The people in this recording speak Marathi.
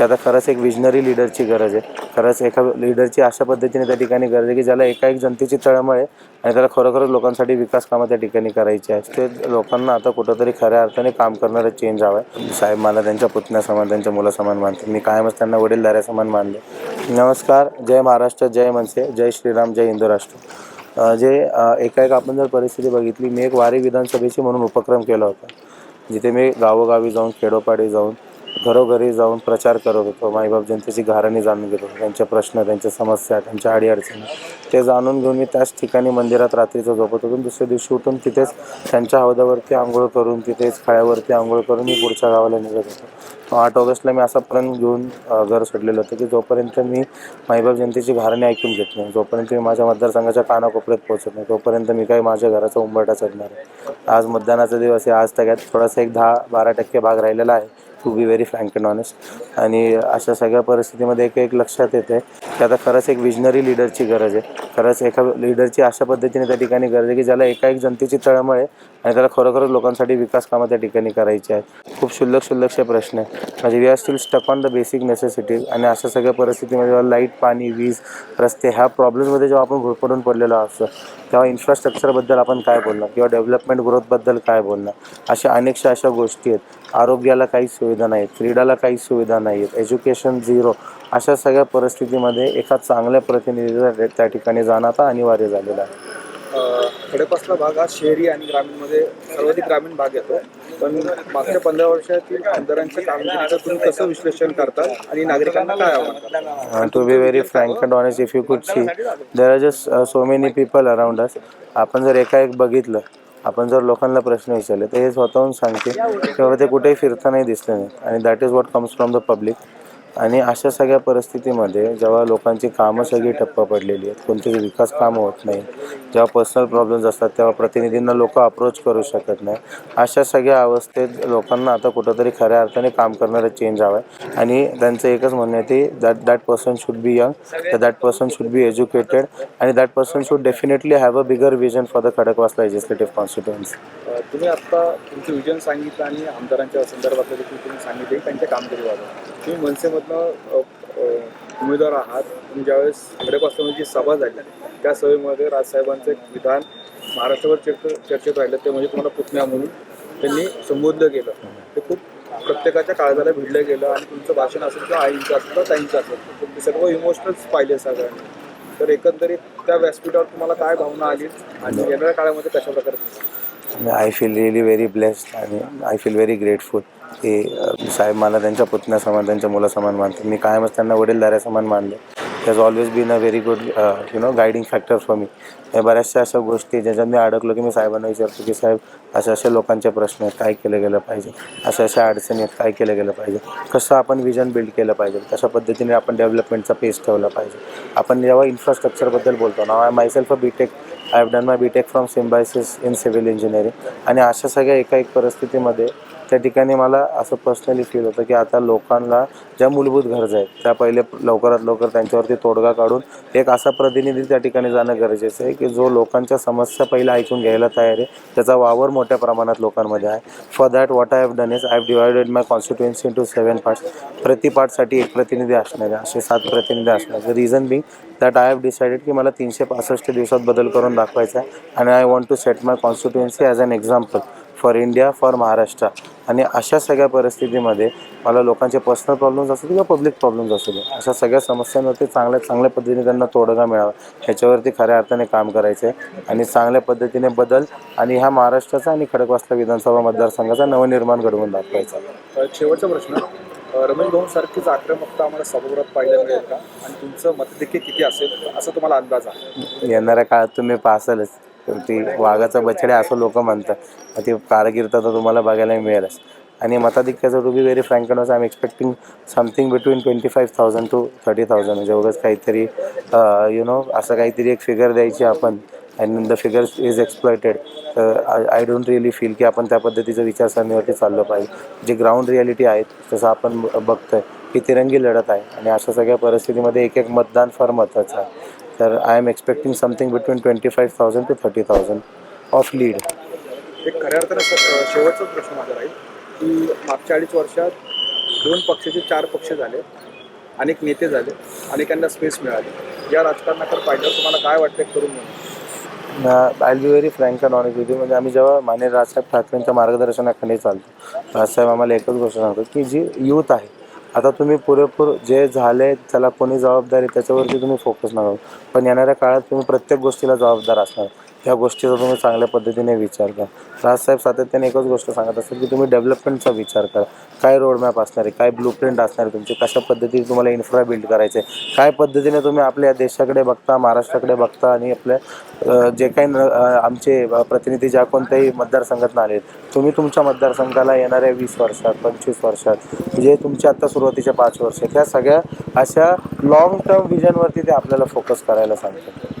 की आता खरंच एक विजनरी लीडरची गरज आहे. खरंच एका लीडरची अशा पद्धतीने त्या ठिकाणी गरज आहे की ज्याला एका एक जनतेची तळमळ आहे आणि त्याला खरोखरच लोकांसाठी विकास कामं त्या ठिकाणी करायची आहेत. ते लोकांना आता कुठंतरी खऱ्या अर्थाने काम करणारं चेंज हवं आहे. साहेब मला त्यांच्या पुतण्यासमान त्यांच्या मुलासमान मानते मी कायमच त्यांना वडीलधाऱ्यासमान मानले. नमस्कार जय महाराष्ट्र जय मनसे जय श्रीराम जय हिंदू राष्ट्र. जे एकाएक एका एक आपण जर परिस्थिती बघितली मी एक वारी विधानसभेची म्हणून उपक्रम केला होता. जिथे मी गावोगावी जाऊन खेडोपाडी जाऊन घरोघरी जाऊन प्रचार करत होतो. माईबाप जनतेची घराणी जाणून घेत होतो. त्यांचे प्रश्न त्यांच्या समस्या त्यांच्या अडीअडचणी ते जाणून घेऊन मी त्याच ठिकाणी मंदिरात रात्रीचं झोपत होतो. दुसऱ्या दिवशी उठून तिथेच त्यांच्या हौदावरती आंघोळ करून तिथेच खाळ्यावरती आंघोळ करून मी पुढच्या गावाला निघत होतो. आठ ऑगस्टला मी असा प्रण घेऊन घर सोडलेलं होतं की जोपर्यंत मी माईबाप जनतेची घारणी ऐकून घेत नाही जोपर्यंत मी माझ्या मतदारसंघाच्या कानाकोपऱ्यात पोहोचत नाही तोपर्यंत मी काही माझ्या घराचा उंबरटा चढणार आहे आज मतदानाचा दिवस आहे. आज त्याच्यात थोडासा एक दहा बारा टक्के भाग राहिलेला आहे. To be very frank and honest आणि अशा सगळ्या परिस्थितीमध्ये एक एक लक्षात येते की आता खरंच एक विजनरी लीडरची गरज आहे. खरंच एका लीडरची अशा पद्धतीने त्या ठिकाणी गरज आहे की ज्याला एका एक जनतेची तळमळ आहे आणि त्याला खरोखरच लोकांसाठी विकास कामं त्या ठिकाणी करायची आहेत. खूप शुल्लक शुल्लकचे प्रश्न आहे म्हणजे we are still stuck on the basic necessities आणि अशा सगळ्या परिस्थितीमध्ये जेव्हा लाइट पाणी वीज रस्ते ह्या प्रॉब्लेम्समध्ये जेव्हा आपण घुरपडून पडलेलो असतो तेव्हा इन्फ्रास्ट्रक्चरबद्दल आपण काय बोलणार? किंवा डेव्हलपमेंट ग्रोथबद्दल काय बोलणार? अशा अनेकशा अशा गोष्टी आहेत. आरोग्याला काही सुविधा नाहीत क्रीडाला काही सुविधा नाही आहेत एज्युकेशन झिरो अशा सगळ्या परिस्थितीमध्ये एका चांगल्या प्रतिनिधीचा त्या ठिकाणी जाणं आता अनिवार्य झालेलं आहे. अ, खडकवासला भाग हा शहरी आणि ग्रामीणमध्ये सर्वाधिक ग्रामीण भाग येतो. पण मागच्या पंधरा वर्षातील आमदारांच्या कामगिरीचं तुम्ही कसं विश्लेषण करता आणि नागरिकांना काय आव्हान to be very frank and honest if you could see there are just so many people around us आपण जर एका एक बघितलं आपण जर लोकांना प्रश्न विचारले तर हे स्वतःहून सांगते की बाबा ते कुठेही फिरतानाही दिसले नाहीत आणि that is what comes from the public आणि अशा सगळ्या परिस्थितीमध्ये जेव्हा लोकांची कामं सगळी ठप्प पडलेली आहेत कोणतेही विकास कामं होत नाही जेव्हा पर्सनल प्रॉब्लेम्स असतात तेव्हा प्रतिनिधींना लोक अप्रोच करू शकत नाही. अशा सगळ्या अवस्थेत लोकांना आता कुठंतरी खऱ्या अर्थाने काम करणारं चेंज हवं आहे आणि त्यांचं एकच म्हणणं आहे ते that that person should be young that person should be educated and that person should definitely have a bigger vision for the Khadakwasla legislative constituency तुम्ही आत्ता तुमचं विजन सांगितलं आणि आमदारांच्या संदर्भातलं देखील तुम्ही सांगितले त्यांच्या कामगिरीबाबत तुम्ही मनसेमधनं उमेदवार आहात तुम्ही ज्यावेळेस खडकवासला जी सभा झाली त्या सभेमध्ये राजसाहेबांचं एक विधान महाराष्ट्रावर चर्च चर्चेत राहिलं. ते म्हणजे तुम्हाला पुतण्या म्हणून त्यांनी संबोधलं गेलं. ते खूप प्रत्येकाच्या काळजाला भिडलं गेलं आणि तुमचं भाषण असेल किंवा आईंचं असेल किंवा ताईंचं असेल ते सर्व इमोशनल्स पाहिले सगळ्यांनी. तर एकंदरीत त्या व्यासपीठावर तुम्हाला काय भावना आली आणि येणाऱ्या काळामध्ये कशा प्रकारे I feel really very blessed and I feel very grateful की साहेब मला त्यांच्या पुतण्यासमान त्यांच्या मुलासमान मानतात. मी कायमच त्यांना वडीलधाऱ्यासमान मानले. Has always been a very good you know guiding factor for me या बऱ्याचशा अशा गोष्टी ज्याच्यात मी अडकलो की मी साहेबांना विचारतो की साहेब अशा अशा लोकांचे प्रश्न आहेत काय केलं गेलं पाहिजे? अशा अशा अडचणी आहेत काय केलं गेलं पाहिजे? कसं आपण विजन बिल्ड केलं पाहिजे? कशा पद्धतीने आपण डेव्हलपमेंटचा पेस ठेवला पाहिजे? आपण जेव्हा इन्फ्रास्ट्रक्चरबद्दल बोलतो ना I myself a B tech I have done my B tech from Symbiosis in civil engineering आणि अशा सगळ्या एका एक परिस्थितीमध्ये त्या ठिकाणी मला असं पर्सनली फील होतं की आता लोकांना ज्या मूलभूत गरजा आहेत त्या पहिले लवकरात लवकर त्यांच्यावरती तोडगा काढून एक असा प्रतिनिधी त्या ठिकाणी जाणं गरजेचं आहे की जो लोकांच्या समस्या पहिला ऐकून घ्यायला तयार आहे. त्याचा वावर मोठ्या प्रमाणात लोकांमध्ये आहे. For that what I have done is I have divided my constituency into seven parts प्रति पार्टसाठी एक प्रतिनिधी असणार आहे असे सात प्रतिनिधी असणार. Reason being that I have decided की मला तीनशे पासष्ट दिवसात बदल करून दाखवायचा आहे. आणि I want to set my constituency as an example for India for Maharashtra आणि अशा सगळ्या परिस्थितीमध्ये मला लोकांचे पर्सनल प्रॉब्लेम्स असू दे किंवा पब्लिक प्रॉब्लेम्स असू दे अशा सगळ्या समस्यांवरती चांगल्या चांगल्या पद्धतीने त्यांना तोडगा मिळावा. ह्याच्यावरती खऱ्या अर्थाने काम करायचं आहे आणि चांगल्या पद्धतीने बदल आणि ह्या महाराष्ट्राचा आणि खडकवासला विधानसभा मतदारसंघाचा नवनिर्माण घडवून दाखवायचा. शेवटचा प्रश्न. रमेश भाऊ सारखीच आक्रमकता आम्हाला सभागृहात पाहायला मिळेल का? आणि तुमचं मतदेखील किती असेल? असं तुम्हाला अंदाज आहे. येणाऱ्या काळात तुम्ही पाहसालच. ती वाघाचा बछडे असं लोक म्हणतात. मग ती कारगिरता तर तुम्हाला बघायला मिळेलच. आणि मताधिक्याचं to be very frank I am expecting something between twenty five thousand to thirty thousand म्हणजे उगाच काहीतरी यु नो असं काहीतरी एक फिगर द्यायची आपण. And the figure is exploited तर आय डोंट रिअली फील की आपण त्या पद्धतीचं विचारसरणीवरती चाललं पाहिजे. जे ग्राउंड रियालिटी आहेत तसं आपण ब- बघतोय की तिरंगी लढत आहे. आणि अशा सगळ्या परिस्थितीमध्ये एक एक मतदान फार महत्त्वाचं आहे. तर I am expecting something between twenty five thousand to thirty thousand of lead एक खऱ्या अर्थानं स- अ, शेवटचाच प्रश्न माझा राहील की मागच्या अडीच वर्षात दोन पक्षाचे चार पक्ष झाले अनेक नेते झाले अनेकांना स्पेस मिळाली. या राजकारणाकडे पाहिलं तुम्हाला काय वाटतं तरुण म्हणून I be very frank and honest with म्हणजे आम्ही जेव्हा मान्य राजसाहेब ठाकरेंच्या मार्गदर्शनाखाली चालतो राजसाहेब आम्हाला एकच गोष्ट सांगतो की जी यूथ आहे आता तुम्ही पुरेपूर जे झाले त्याला कोणी जबाबदारी त्याच्यावरती तुम्ही फोकस नका पण येणाऱ्या काळात तुम्ही प्रत्येक गोष्टीला जबाबदार असणार. ह्या गोष्टीचा तुम्ही चांगल्या पद्धतीने विचार करा. राजसाहेब सातत्याने एकच गोष्ट सांगत असतात की तुम्ही डेव्हलपमेंटचा विचार करा. काय रोडमॅप असणार आहे? काय ब्लूप्रिंट असणार आहे तुमची? कशा पद्धतीने तुम्हाला इन्फ्रा बिल्ड करायचे आहे? काय पद्धतीने तुम्ही आपल्या देशाकडे बघता महाराष्ट्राकडे बघता आणि आपल्या जे काही न- आमचे प्रतिनिधी ज्या कोणत्याही मतदारसंघातून आले तुम्ही तुमच्या मतदारसंघाला येणाऱ्या वीस वर्षात पंचवीस वर्षात जे तुमच्या आत्ता सुरुवातीच्या पाच वर्ष आहेत ह्या सगळ्या अशा लॉंग टर्म विजनवरती ते आपल्याला फोकस करायला सांगतात.